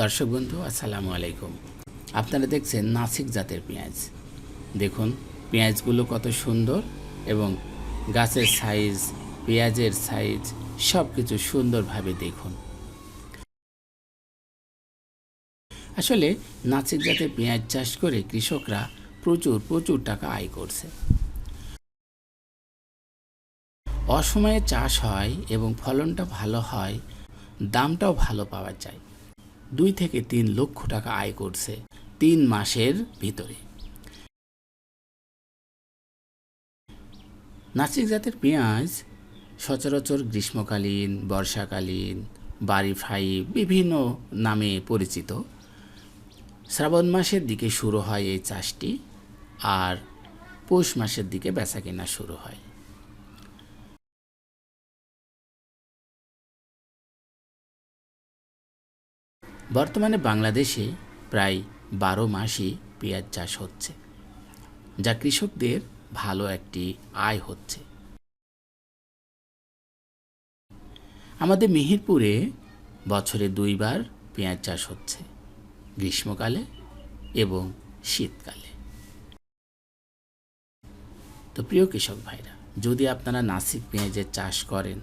দর্শক বন্ধু, আসসালামু আলাইকুম। আপনারা দেখছেন নাসিক জাতের পেঁয়াজ। দেখুন, পেঁয়াজগুলো কত সুন্দর এবং গাছের সাইজ পেঁয়াজের সাইজ সব কিছু সুন্দরভাবে দেখুন। আসলে নাসিক জাতের পেঁয়াজ চাষ করে কৃষকরা প্রচুর প্রচুর টাকা আয় করছে। অসময়ে চাষ হয় এবং ফলনটা ভালো হয়, দামটাও ভালো পাওয়া যায়। দুই থেকে তিন লক্ষ টাকা আয় করছে তিন মাসের ভিতরে। নাসিক জাতের পেঁয়াজ সচরাচর গ্রীষ্মকালীন, বর্ষাকালীন, বাড়ি ফ্রাই বিভিন্ন নামে পরিচিত। শ্রাবণ মাসের দিকে শুরু হয় এই চাষটি আর পৌষ মাসের দিকে বেচা কেনা শুরু হয়। বর্তমানে বাংলাদেশে প্রায় বারো মাসই পেঁয়াজ চাষ হচ্ছে, যা কৃষকদের ভালো একটি আয় হচ্ছে। আমাদের মিহিরপুরে বছরে দুইবার পেঁয়াজ চাষ হচ্ছে, গ্রীষ্মকালে এবং শীতকালে। তো প্রিয় কৃষক ভাইরা, যদি আপনারা নাসিক পেঁয়াজের চাষ করেন,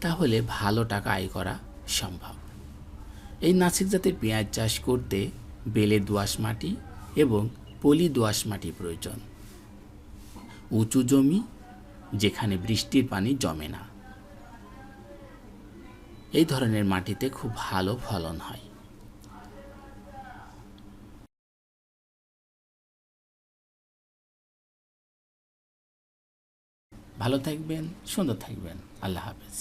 তাহলে ভালো টাকা আয় করা সম্ভব। এই নাসিক জাতের পেঁয়াজ চাষ করতে বেলে দোআঁশ মাটি এবং পলি দোআঁশ মাটি প্রয়োজন। উঁচু জমি যেখানে বৃষ্টির পানি জমে না। এই ধরনের মাটিতে খুব ভালো ফলন হয়। ভালো থাকবেন, সুন্দর থাকবেন। আল্লাহ হাফেজ।